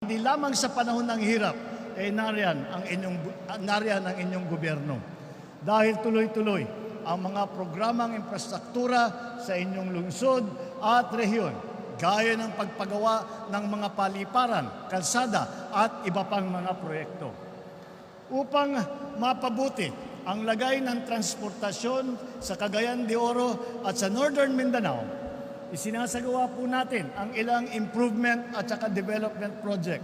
Hindi lamang sa panahon ng hirap, eh nariyan ang inyong, nariyan ang inyong gobyerno. Dahil tuloy-tuloy ang mga programang infrastruktura sa inyong lungsod at rehiyon, gaya ng pagpagawa ng mga paliparan, kalsada at iba pang mga proyekto. Upang mapabuti ang lagay ng transportasyon sa Cagayan de Oro at sa Northern Mindanao, isinasagawa po natin ang ilang improvement at saka development project.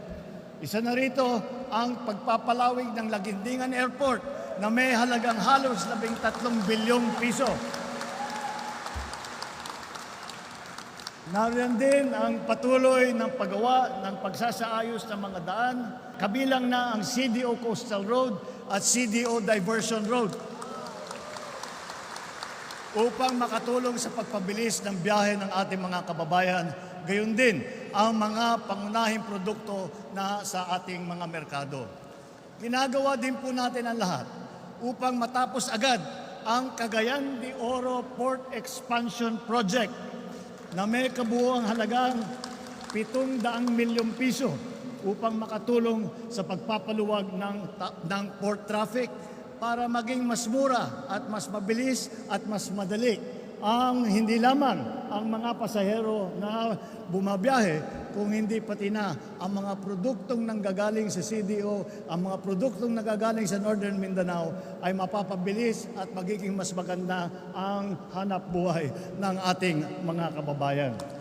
Isa na rito ang pagpapalawig ng Lagindingan Airport na may halagang halos 13 bilyong piso. Nariyan din ang patuloy ng paggawa ng pagsasaayos ng mga daan, kabilang na ang CDO Coastal Road at CDO Diversion Road upang makatulong sa pagpabilis ng biyahe ng ating mga kababayan. Gayon din ang mga pangunahing produkto na sa ating mga merkado. Ginagawa din po natin ang lahat upang matapos agad ang Cagayan de Oro Port Expansion Project na may kabuuang halagang 700 milyong piso upang makatulong sa pagpapaluwag ng, ng port traffic para maging mas mura at mas mabilis at mas madali ang hindi lamang ang mga pasahero na bumabiyahe kung hindi pati na ang mga produktong nanggagaling sa CDO, ang mga produktong nanggagaling sa Northern Mindanao ay mapapabilis at magiging mas maganda ang hanap buhay ng ating mga kababayan.